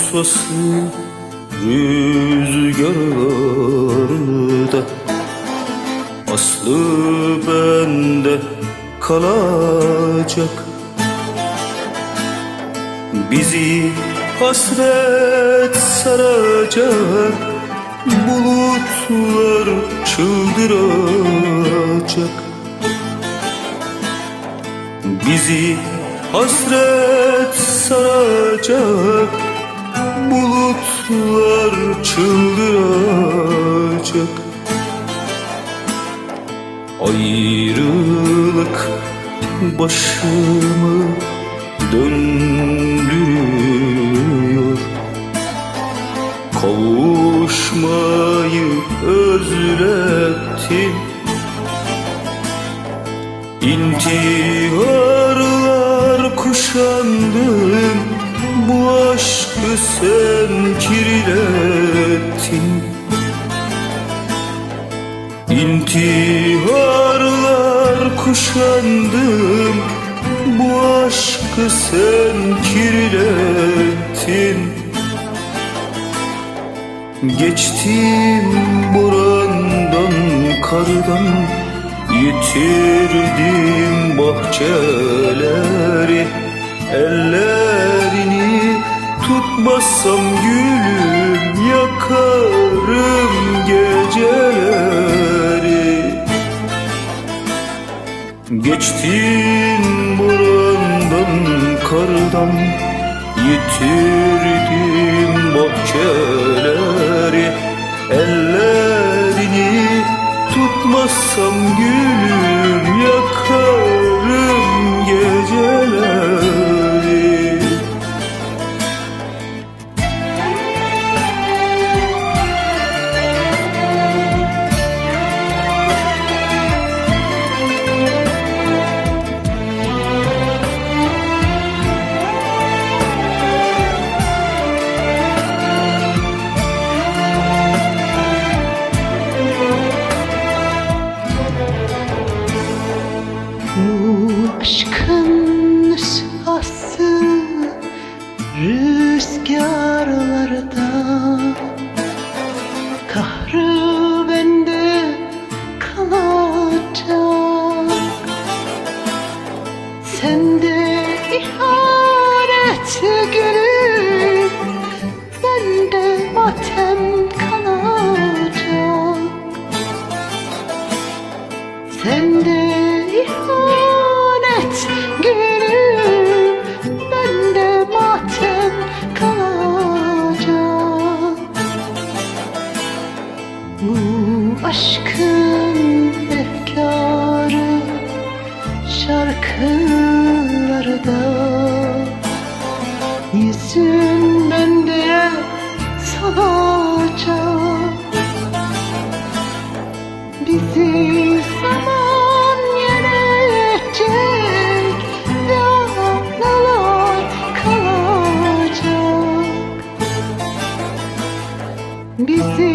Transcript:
Susmasın rüzgarda Aslı bende kalacak. Bizi hasret saracak. Bulutlar çıldıracak. Bizi hasret saracak Bulutlar çıldıracak. Ayrılık başımı döndürüyor. Kavuşmayı özlettim İntiharlar kuşandım. Bu aşkı sen kirlettin. İntiharlar kuşandım Bu aşkı sen kirlettin. Geçtim borandan kardan Yitirdim bahçeleri Ellerini tutmazsam gülüm Yakarım geceleri. Geçtim borandan kardan Yitirdim bahçeleri. Ellerini tutmazsam gülüm ihanet gülüm Bende matem kalacak Sende ihanet gülüm Bende matem kalacak Bu aşkın efkarı Şarkılarda Yüzün bende salacak Bizi zaman yenecek ve anılar kalacak. Bizi